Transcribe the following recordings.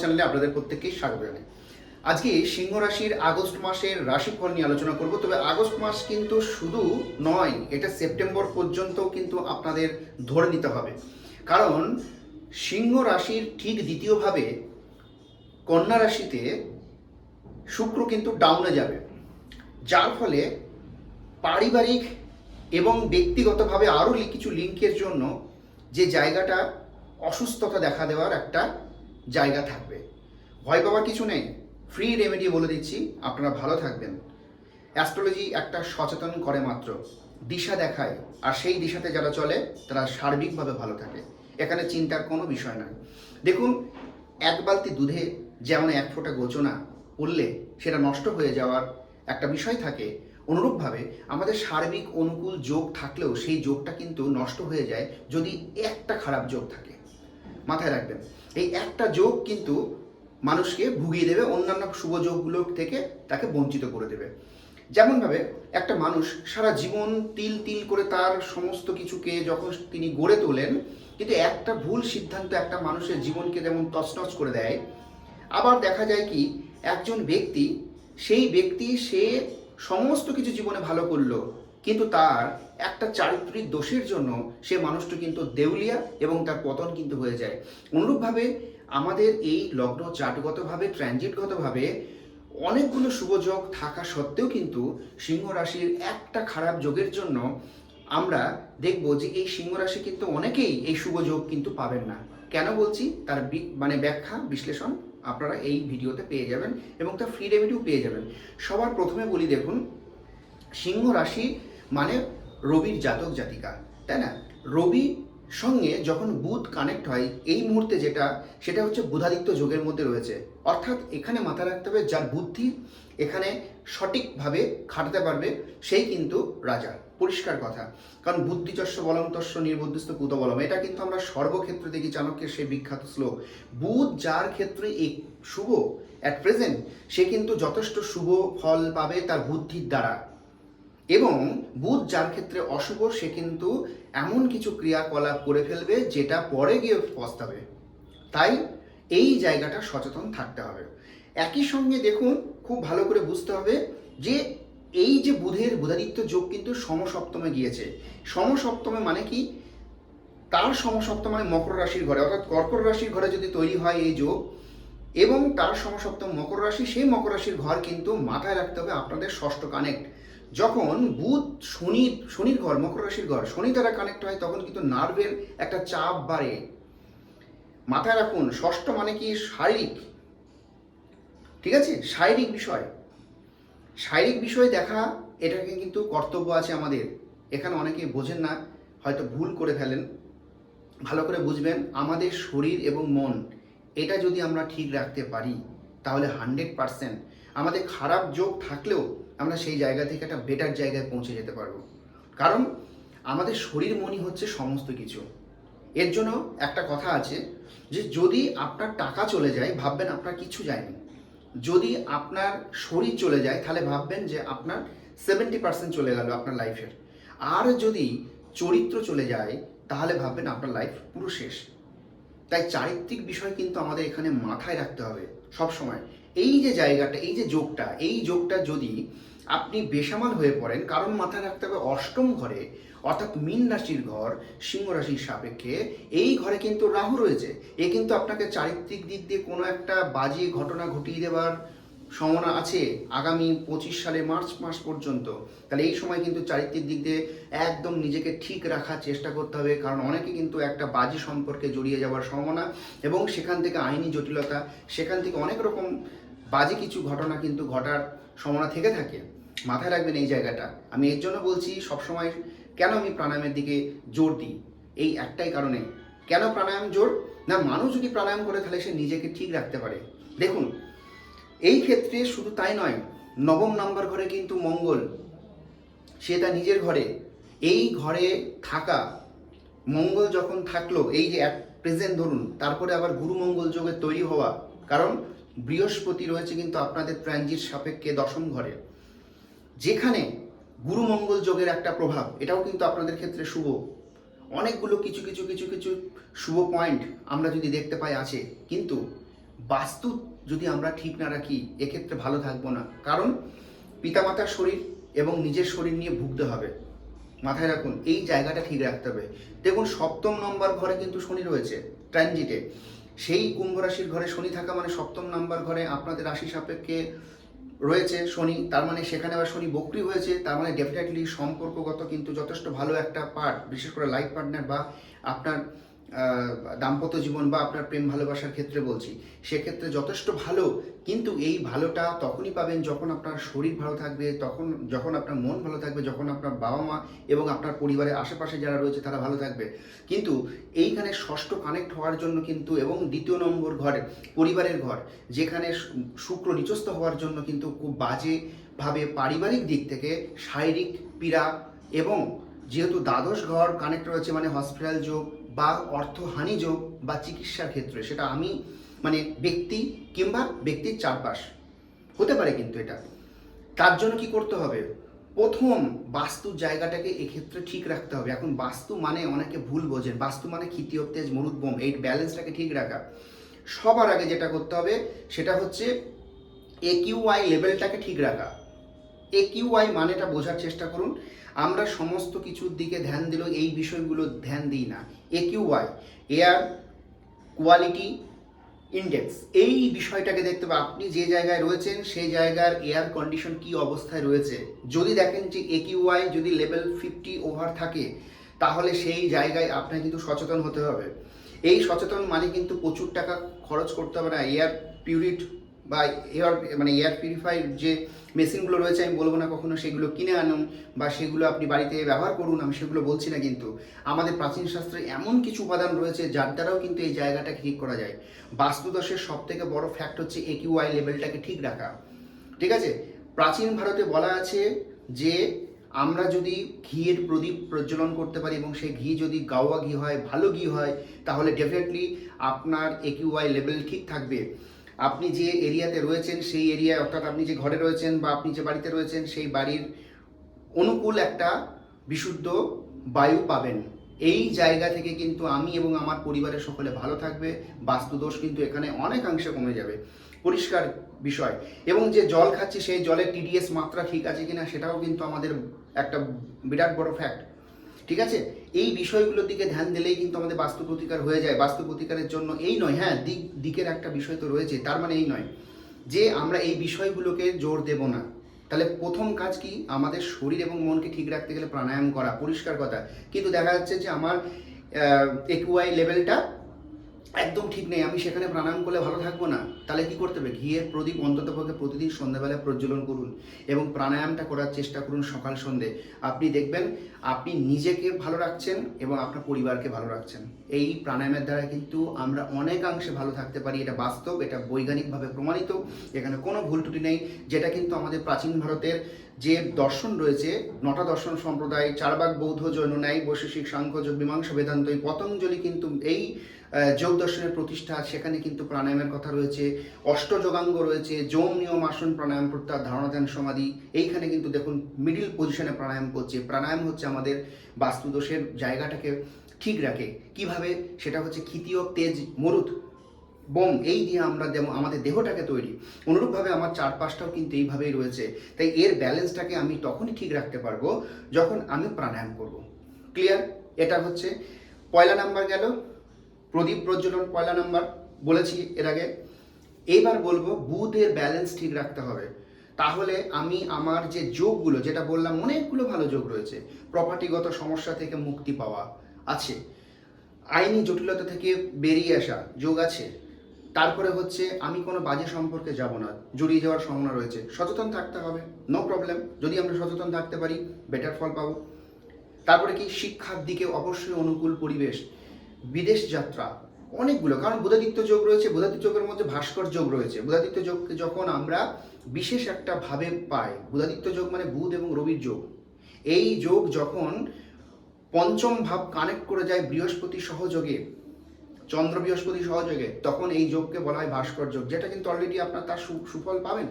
চ্যানেলে আপনাদের প্রত্যেককেই স্বাগত জানাই। আজকে সিংহ রাশির আগস্ট মাসের রাশিফল নিয়ে আলোচনা করব, তবে আগস্ট মাস কিন্তু শুধু নয়, এটা সেপ্টেম্বর পর্যন্ত কিন্তু আপনাদের ধরে নিতে হবে। কারণ সিংহ রাশির ঠিক দ্বিতীয়ভাবে কন্যা রাশিতে শুক্র কিন্তু ডাউনে যাবে। যার ফলে পারিবারিক এবং ব্যক্তিগতভাবে আরও কিছু লিঙ্কের জন্য যে জায়গাটা অসুস্থতা দেখা দেওয়ার একটা জায়গা থাকবে। ভয় পাওয়ার কিছু নেই। ফ্রি রেমেডি বলে দিচ্ছি। আপনারা ভালো থাকবেন। অ্যাস্ট্রোলজি একটা সচেতন করে মাত্র। দিশা দেখায়। আর সেই দিশাতে যারা চলে, তারা সার্বিকভাবে ভালো থাকে। এখানে চিন্তার কোনো বিষয় নয় দেখুন, এক বালতি দুধে যেমন এক ফোঁটা গোচনা পড়লে সেটা নষ্ট হয়ে যাওয়ার একটা বিষয় থাকে, অনুরূপভাবে আমাদের সার্বিক অনুকূল যোগ থাকলেও সেই যোগটা কিন্তু নষ্ট হয়ে যায় যদি একটা খারাপ যোগ থাকে। মাথায় রাখবেন। এই একটা যোগ কিন্তু মানুষকে ভুগিয়ে দেবে, অন্যান্য শুভ যোগগুলো থেকে তাকে বঞ্চিত করে দেবে। যেমনভাবে একটা মানুষ সারা জীবন তিল তিল করে তার সমস্ত কিছুকে যখন তিনি গড়ে তোলেন, কিন্তু একটা ভুল সিদ্ধান্ত একটা মানুষের জীবনকে যেমন তছনছ করে দেয়, আবার দেখা যায় কি, একজন ব্যক্তি, সেই ব্যক্তি সে সমস্ত কিছু জীবনে ভালো করল কিন্তু তার একটা চারিত্রিক দোষের জন্য সে মানুষটা কিন্তু দেউলিয়া এবং তার পতন কিন্তু হয়ে যায়। অনুরূপভাবে আমাদের এই লগ্ন চাটগতভাবে ট্রানজিটগতভাবে অনেকগুলো শুভ যোগ থাকা সত্ত্বেও কিন্তু সিংহ রাশির একটা খারাপ যোগের জন্য আমরা দেখব যে এই সিংহ রাশি কিন্তু অনেকেই এই শুভ যোগ কিন্তু পাবেন না। কেন বলছি? তার মানে ব্যাখ্যা, বিশ্লেষণ আপনারা এই ভিডিওতে পেয়ে যাবেন এবং তার ফ্রি রেমেডিও পেয়ে যাবেন। সবার প্রথমে বলি দেখুন, সিংহ রাশি মানে রবির জাতক জাতিকা, তাই না? রবি সঙ্গে যখন বুধ কানেক্ট হয়, এই মুহূর্তে যেটা, সেটা হচ্ছে বুধাদিত্য যোগের মধ্যে রয়েছে। অর্থাৎ এখানে মাথায় রাখতে হবে, যার বুদ্ধি এখানে সঠিকভাবে খাটাতে পারবে, সেই কিন্তু রাজা। পরিষ্কার কথা। কারণ বুদ্ধিচস্য বলন্তস্য নির্বুদ্ধিস্ত কুত বলম, এটা কিন্তু আমরা সর্বক্ষেত্রে দেখি চাণক্যের সেই বিখ্যাত শ্লোক। বুধ যার ক্ষেত্রে এক শুভ অ্যাট প্রেজেন্ট সে কিন্তু যথেষ্ট শুভ ফল পাবে তার বুদ্ধির দ্বারা। এবং বুধ যার ক্ষেত্রে অশুভ, সে কিন্তু এমন কিছু ক্রিয়াকলাপ করে ফেলবে যেটা পরে গিয়ে পস্তাবে। তাই এই জায়গাটা সচেতন থাকতে হবে। একই সঙ্গে দেখুন, খুব ভালো করে বুঝতে হবে যে এই যে বুধের বুধাদিত্য যোগ কিন্তু সমসপ্তমে গিয়েছে। সমসপ্তমে মানে কি? তার সমসপ্তম মানে মকর রাশির ঘরে, অর্থাৎ কর্কট রাশির ঘরে যদি তৈরি হয় এই যোগ, এবং তার সমসপ্তম মকর রাশি, সেই মকর রাশির ঘর কিন্তু মাথায় রাখতে হবে আপনাদের ষষ্ঠ কানেক্ট যখন বুধ শনি, শনির ঘর, মকর রাশির ঘর, শনি দ্বারা কানেক্ট হয়, তখন কিন্তু নার্ভের একটা চাপ বাড়ে। মাথায় রাখুন, ষষ্ঠ মানে কি? শারীরিক। ঠিক আছে? শারীরিক বিষয়। শারীরিক বিষয় দেখা, এটাকে কিন্তু কর্তব্য আছে আমাদের। এখানে অনেকে বোঝেন না, হয়তো ভুল করে ফেলেন। ভালো করে বুঝবেন, আমাদের শরীর এবং মন, এটা যদি আমরা ঠিক রাখতে পারি, তাহলে হান্ড্রেড পারসেন্ট। আমাদের খারাপ যোগ থাকলেও আমরা সেই জায়গা থেকে একটা বেটার জায়গায় পৌঁছে যেতে পারব। কারণ আমাদের শরীর মনই হচ্ছে সমস্ত কিছু। এর জন্য একটা কথা আছে যে, যদি আপনার টাকা চলে যায়, ভাববেন আপনার কিছু যায়নি। যদি আপনার শরীর চলে যায়, তাহলে ভাববেন যে আপনার সেভেন্টি পার্সেন্ট চলে গেল আপনার লাইফের আর যদি চরিত্র চলে যায়, তাহলে ভাববেন আপনার লাইফ পুরো শেষ। তাই চারিত্রিক বিষয় কিন্তু আমাদের এখানে মাথায় রাখতে হবে সব সময় এই যে জায়গাটা, এই যে যোগটা, এই যোগটা যদি আপনি বেসামাল হয়ে পড়েন, কারণ মাথায় রাখতে হবে অষ্টম ঘরে, অর্থাৎ মীন রাশির ঘর, সিংহ রাশির সাপেক্ষে, এই ঘরে কিন্তু রাহু রয়েছে। এ কিন্তু আপনাকে চারিত্রিক দিক দিয়ে কোনো একটা বাজে ঘটনা ঘটিয়ে দেওয়ার সম্ভাবনা আছে আগামী পঁচিশ সালে মার্চ মাস পর্যন্ত। তাহলে এই সময় কিন্তু চারিত্রিক দিক দিয়ে একদম নিজেকে ঠিক রাখার চেষ্টা করতে হবে, কারণ অনেকে কিন্তু একটা বাজি সম্পর্কে জড়িয়ে যাওয়ার সম্ভাবনা এবং সেখান থেকে আইনি জটিলতা, সেখান থেকে অনেক রকম বাজে কিছু ঘটনা কিন্তু ঘটার সম্ভাবনা থেকে থাকে। মাথায় রাখবেন এই জায়গাটা। আমি এর জন্য বলছি, সবসময় কেন আমি প্রাণায়ামের দিকে জোর দিই? এই একটাই কারণে। কেন প্রাণায়াম জোর? না, মানুষ যদি প্রাণায়াম করে, তাহলে সে নিজেকে ঠিক রাখতে পারে। দেখুন, এই ক্ষেত্রে শুধু তাই নয়, নবম নাম্বার ঘরে কিন্তু মঙ্গল। সে তার নিজের ঘরে। এই ঘরে থাকা, মঙ্গল যখন থাকল, এই যে এক প্রেজেন্ট ধরুন, তারপরে আবার গুরু মঙ্গল যোগের তৈরি হওয়া, কারণ বৃহস্পতি রয়েছে কিন্তু আপনাদের ট্রানজিট সাপেক্ষে দশম ঘরে। যেখানে গুরু মঙ্গল যোগের একটা প্রভাব, এটাও কিন্তু আপনাদের ক্ষেত্রে শুভ। অনেকগুলো কিছু কিছু কিছু কিছু শুভ পয়েন্ট আমরা যদি দেখতে পাই আছে, কিন্তু বাস্তু যদি আমরা ঠিক না রাখি, এক্ষেত্রে ভালো থাকব না। কারণ পিতামাতার শরীর এবং নিজের শরীর নিয়ে ভুগতে হবে। মাথায় রাখুন, এই জায়গাটা ঠিক রাখতে হবে। দেখুন, সপ্তম নম্বর ঘরে কিন্তু শনি রয়েছে ট্রানজিটে সেই কুম্ভ রাশির ঘরে শনি থাকা মানে সপ্তম নাম্বার ঘরে আপনাদের রাশি সাপেক্ষে রয়েছে শনি, তার মানে সেখানে আবার শনি বক্রি হয়েছে, তার মানে ডেফিনেটলি সম্পর্কগত কিন্তু যথেষ্ট ভালো একটা পার্ট বিশেষ করে লাইফ পার্টনার বা আপনার দাম্পত্য জীবন বা আপনার প্রেম ভালোবাসার ক্ষেত্রে বলছি, সেক্ষেত্রে যথেষ্ট ভালো, কিন্তু এই ভালোটা তখনই পাবেন যখন আপনার শরীর ভালো থাকবে, তখন যখন আপনার মন ভালো থাকবে, যখন আপনার বাবা মা এবং আপনার পরিবারের আশেপাশে যারা রয়েছে তারা ভালো থাকবে। কিন্তু এইখানে ষষ্ঠ কানেক্ট হওয়ার জন্য কিন্তু এবং দ্বিতীয় নম্বর ঘরে, পরিবারের ঘর, যেখানে শুক্র নিচস্থ হওয়ার জন্য কিন্তু খুব বাজেভাবে পারিবারিক দিক থেকে শারীরিক পীড়া এবং যেহেতু দ্বাদশ ঘর কানেক্ট রয়েছে মানে হসপিটাল যোগ বা অর্থহানি যোগ বা চিকিৎসার ক্ষেত্রে, সেটা আমি মানে ব্যক্তি কিংবা ব্যক্তির চারপাশ। হতে পারে কিন্তু এটা। তার জন্য কি করতে হবে? প্রথম বাস্তুর জায়গাটাকে এক্ষেত্রে ঠিক রাখতে হবে। এখন বাস্তু মানে অনেকে ভুল বোঝেন। বাস্তু মানে ক্ষিতীয় তেজ মরুদ্বম এই ব্যালেন্সটাকে ঠিক রাখা। সবার আগে যেটা করতে হবে, সেটা হচ্ছে এ কিউআই লেভেলটাকে ঠিক রাখা। এ কিউআই মানেটা বোঝার চেষ্টা করুন। আমরা সমস্ত কিছুর দিকে ধ্যান দিলেও এই বিষয়গুলো ধ্যান দিই না। এ কিউআই এয়ার কোয়ালিটি ইন্ডেক্স এই বিষয়টাকে দেখতে হবে। আপনি যে জায়গায় রয়েছেন সেই জায়গার এয়ার কন্ডিশন কি অবস্থায় রয়েছে। যদি দেখেন যে এ একিউআই যদি লেভেল ফিফটি ওভার থাকে, তাহলে সেই জায়গায় আপনার কিন্তু সচেতন হতে হবে। এই সচেতন মানে কিন্তু প্রচুর টাকা খরচ করতে হবে না। এয়ার পিউরিট বা এয়ার মানে এয়ার পিউরিফাই যে মেশিনগুলো রয়েছে, আমি বলব না কখনো সেগুলো কিনে আনুন বা সেগুলো আপনি বাড়িতে ব্যবহার করুন, আমি সেগুলো বলছি না কিন্তু। আমাদের প্রাচীন শাস্ত্রে এমন কিছু উপাদান রয়েছে যার দ্বারাও কিন্তু এই জায়গাটাকে ঠিক করা যায়। বাস্তুদশের সব থেকে বড় ফ্যাক্ট হচ্ছে একিউআই লেভেলটাকে ঠিক রাখা। ঠিক আছে? প্রাচীন ভারতে বলা আছে যে, আমরা যদি ঘিয়ের প্রদীপ প্রজ্বলন করতে পারি এবং সেই ঘি যদি গাওয়া ঘি হয়, ভালো ঘি হয়, তাহলে ডেফিনেটলি আপনার একিউআই লেভেল ঠিক থাকবে। আপনি যে এরিয়াতে রয়েছেন, সেই এরিয়ায় অর্থাৎ আপনি যে ঘরে রয়েছেন বা আপনি যে বাড়িতে রয়েছেন, সেই বাড়ির অনুকূল একটা বিশুদ্ধ বায়ু পাবেন। এই জায়গা থেকে কিন্তু আমি এবং আমার পরিবারের সকলে ভালো থাকবে, বাস্তুদোষ কিন্তু এখানে অনেকাংশে কমে যাবে। পরিষ্কার বিষয়। এবং যে জল খাচ্ছি, সেই জলের টিডিএস মাত্রা ঠিক আছে কিনা, সেটাও কিন্তু আমাদের একটা বিরাট বড় ফ্যাক্ট ঠিক আছে? এই বিষয়গুলোর দিকে ধ্যান দিলেই কিন্তু আমাদের বাস্তু প্রতিকার হয়ে যায়। বাস্তু প্রতিকারের জন্য এই নয় হ্যাঁ দিক, দিকের একটা বিষয় তো রয়েছে, তার মানে এই নয় যে আমরা এই বিষয়গুলোকে জোর দেব না। তাহলে প্রথম কাজ কি? আমাদের শরীর এবং মনকে ঠিক রাখতে গেলে প্রাণায়াম করা, পরিষ্কার কথা। কিন্তু দেখা যাচ্ছে যে আমার একুয়াই লেভেলটা একদম ঠিক নেই। আমি সেখানে প্রাণায়াম করলে ভালো থাকব না। তাহলে কি করতে হবে? ঘিয়ের প্রদীপ অন্তত পক্ষে প্রতিদিন সন্ধ্যাবেলায় প্রজ্বলন করুন এবং প্রাণায়ামটা করার চেষ্টা করুন সকাল সন্ধে। আপনি দেখবেন আপনি নিজেকে ভালো রাখছেন এবং আপনার পরিবারকে ভালো রাখছেন। এই প্রাণায়ামের দ্বারা কিন্তু আমরা অনেকাংশে ভালো থাকতে পারি। এটা বাস্তব, এটা বৈজ্ঞানিকভাবে প্রমাণিত। এখানে কোনো ভুল ত্রুটি নেই। যেটা কিন্তু আমাদের প্রাচীন ভারতের যে দর্শন রয়েছে, নটা দর্শন সম্প্রদায় চারবাক বৌদ্ধ জৈন ন্যায় বৈশেষিক সাংখ্য মীমাংসা বেদান্ত এই পতঞ্জলি কিন্তু এই যোগ দর্শনের প্রতিষ্ঠা সেখানে কিন্তু প্রাণায়ামের কথা রয়েছে, অষ্টযোগাঙ্গ রয়েছে যোম নিয়ম আসন প্রাণায়াম প্রত্যাহার, ধারণা ধ্যান সমাধি, এইখানে কিন্তু দেখুন মিডিল পজিশনে প্রাণায়াম করছে। প্রাণায়াম হচ্ছে আমাদের বাস্তুদোষের জায়গাটাকে ঠিক রাখে। কীভাবে? সেটা হচ্ছে ক্ষিতীয় তেজ মরুত বোম এই দিয়ে আমরা যেমন আমাদের দেহটাকে তৈরি। অনুরূপভাবে আমার চারপাশটাও কিন্তু এইভাবেই রয়েছে। তাই এর ব্যালেন্সটাকে আমি তখনই ঠিক রাখতে পারব যখন আমি প্রাণায়াম করব। ক্লিয়ার এটা হচ্ছে, পয়লা নাম্বার গেল। প্রদীপ প্রজ্বলন পয়লা নাম্বার বলেছি এর আগে। এইবার বলব বুধের ব্যালেন্স ঠিক রাখতে হবে। তাহলে আমি আমার যে যোগগুলো, যেটা বললাম অনেকগুলো ভালো যোগ রয়েছে প্রপার্টিগত সমস্যা থেকে মুক্তি পাওয়া আছে। আইনি জটিলতা থেকে বেরিয়ে আসা যোগ আছে। তারপরে হচ্ছে আমি কোনো বাজে সম্পর্কে যাব না, জড়িয়ে যাওয়ার সম্ভাবনা রয়েছে। সচেতন থাকতে হবে নো প্রবলেম যদি আমরা সচেতন থাকতে পারি বেটার ফল পাবো। তারপরে কি? শিক্ষার দিকে অবশ্যই অনুকূল পরিবেশ। বিদেশ যাত্রা, অনেকগুলো। কারণ বুধাদিত্য যোগ রয়েছে, বুধাদিত্য যোগের মধ্যে ভাস্কর যোগ রয়েছে। বুধাদিত্য যোগকে যখন আমরা বিশেষ একটা ভাবে পাই, বুধাদিত্য যোগ মানে বুধ এবং রবির যোগ। এই যোগ যখন পঞ্চম ভাব কানেক্ট করে যায় বৃহস্পতি সহযোগে, চন্দ্র বৃহস্পতি সহযোগে, তখন এই যোগকে বলা হয় ভাস্কর যোগ, যেটা কিন্তু অলরেডি আপনার তার সুফল পাবেন।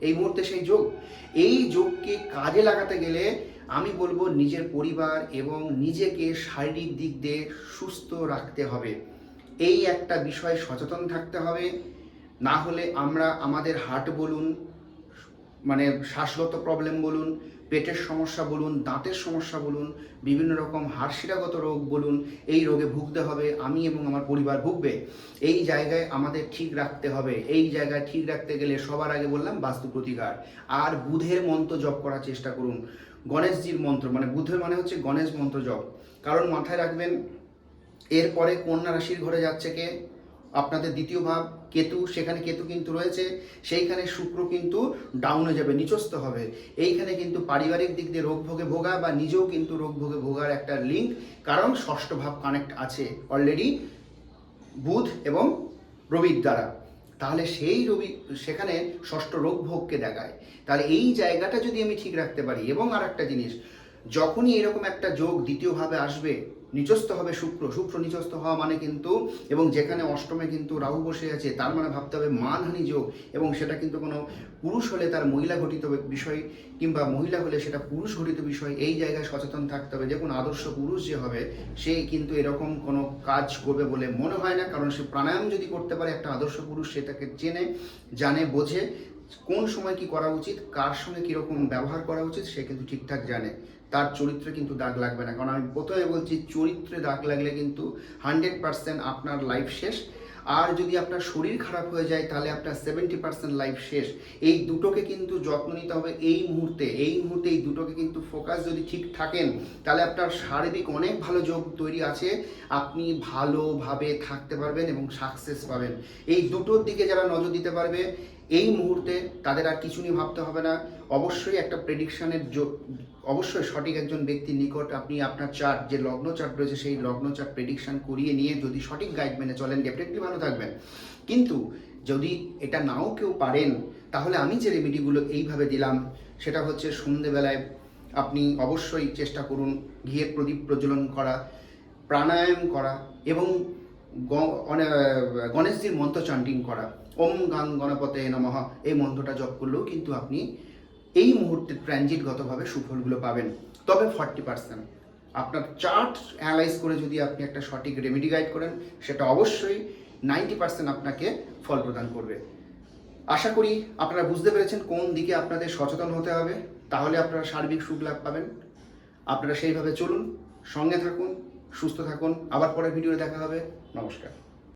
এই মুহূর্তে সেই যোগ। এই যোগকে কাজে লাগাতে গেলে আমি বলব নিজের পরিবার এবং নিজেকে শারীরিক দিক দিয়ে সুস্থ রাখতে হবে। এই একটা বিষয়ে সচেতন থাকতে হবে। না হলে আমরা আমাদের হার্ট বলুন মানে শ্বাসগত প্রবলেম বলুন পেটের সমস্যা বলুন, দাঁতের সমস্যা বলুন, বিভিন্ন রকম হাড়শিরাগত রোগ বলুন, এই রোগে ভুগতে হবে, আমি এবং আমার পরিবার ভুগবে। এই জায়গায় আমাদের ঠিক রাখতে হবে। এই জায়গায় ঠিক রাখতে গেলে সবার আগে বললাম, বাস্তু প্রতিকার। আর বুধের মন্ত্র জপ করার চেষ্টা করুন। গণেশজির মন্ত্র মানে বুধের মানে হচ্ছে গণেশ মন্ত্র জপ। কারণ মাথায় রাখবেন, এরপরে কন্যা রাশির ঘরে যাচ্ছে কে? আপনাদের দ্বিতীয় ভাব কেতু, সেখানে কেতু কিন্তু রয়েছে, সেইখানে শুক্র কিন্তু ডাউনে যাবে নিচস্ত হবে। এইখানে কিন্তু পারিবারিক দিক দিয়ে রোগ ভোগে ভোগা বা নিজেও কিন্তু রোগ ভোগে ভোগার একটা লিঙ্ক কারণ ষষ্ঠ ভাব কানেক্ট আছে অলরেডি বুধ এবং রবির দ্বারা। তাহলে সেই রবি, সেখানে ষষ্ঠ রোগ ভোগকে দেখায়। তাহলে এই জায়গাটা যদি আমি ঠিক রাখতে পারি, এবং আর একটা জিনিস, যখনই এরকম একটা যোগ দ্বিতীয়ভাবে আসবে নিচস্থ হবে শুক্র শুক্র নিচস্থ হওয়া মানে কিন্তু, এবং যেখানে অষ্টমে কিন্তু রাহু বসে আছে, তার মানে ভাবতে হবে মানহানি যোগ, এবং সেটা কিন্তু কোনো পুরুষ হলে তার মহিলা ঘটিত বিষয়, কিংবা মহিলা হলে সেটা পুরুষ ঘটিত বিষয়, এই জায়গায় সচেতন থাকতে হবে। দেখুন, আদর্শ পুরুষ যে হবে, সে কিন্তু এরকম কোনো কাজ করবে বলে মনে হয় না, কারণ সে প্রাণায়াম যদি করতে পারে, একটা আদর্শ পুরুষ সেটাকে চেনে, জানে, বোঝে, কোন সময় কি করা উচিত, কার সঙ্গে কীরকম ব্যবহার করা উচিত, সে কিন্তু ঠিকঠাক জানে। তার চরিত্রে কিন্তু দাগ লাগবে না। কারণ আমি প্রথমে বলছি, চরিত্রে দাগ লাগলে কিন্তু হান্ড্রেড পার্সেন্ট আপনার লাইফ শেষ। আর যদি আপনার শরীর খারাপ হয়ে যায়, তাহলে আপনার সেভেন্টি পার্সেন্ট লাইফ শেষ। এই দুটোকে কিন্তু যত্ন নিতে হবে এই মুহূর্তে। এই মুহূর্তে এই দুটোকে কিন্তু ফোকাস যদি ঠিক থাকেন, তাহলে আপনার শারীরিক অনেক ভালো যোগ তৈরি আছে। আপনি ভালোভাবে থাকতে পারবেন এবং সাকসেস পাবেন। এই দুটোর দিকে যারা নজর দিতে পারবে, এই মুহূর্তে তাদের আর কিছু নিয়ে ভাবতে হবে না। অবশ্যই একটা প্রেডিকশনের অবশ্যই সঠিক একজন ব্যক্তির নিকট আপনি আপনার চার্ট যে লগ্ন চার্ট রয়েছে, সেই লগ্ন চার্ট প্রেডিকশন করিয়ে নিয়ে যদি সঠিক গাইড মেনে চলেন ডেফিনেটলি ভালো থাকবেন। কিন্তু যদি এটা নাও কেউ পারেন, তাহলে আমি যে রেমেডিগুলো এইভাবে দিলাম, সেটা হচ্ছে সন্ধেবেলায় আপনি অবশ্যই চেষ্টা করুন ঘিয়ের প্রদীপ প্রজ্বলন করা, প্রাণায়াম করা এবং গণেশজির মন্ত্র চান্টিং করা। ওম গাং গণপতে নমঃ। এই মন্ত্রটা জপ করলেও কিন্তু আপনি এই মুহূর্তে ট্রানজিটগতভাবে সুফলগুলো পাবেন। তবে ফর্টি পার্সেন্ট। আপনার চার্ট অ্যানালাইজ করে যদি আপনি একটা সঠিক রেমেডি গাইড করেন, সেটা অবশ্যই নাইনটি পার্সেন্ট আপনাকে ফল প্রদান করবে। আশা করি আপনারা বুঝতে পেরেছেন কোন দিকে আপনাদের সচেতন হতে হবে। তাহলে আপনারা সার্বিক সুখ লাভ পাবেন। আপনারা সেইভাবে চলুন, সঙ্গে থাকুন, সুস্থ থাকুন। আবার পরের ভিডিওতে দেখা হবে। নমস্কার।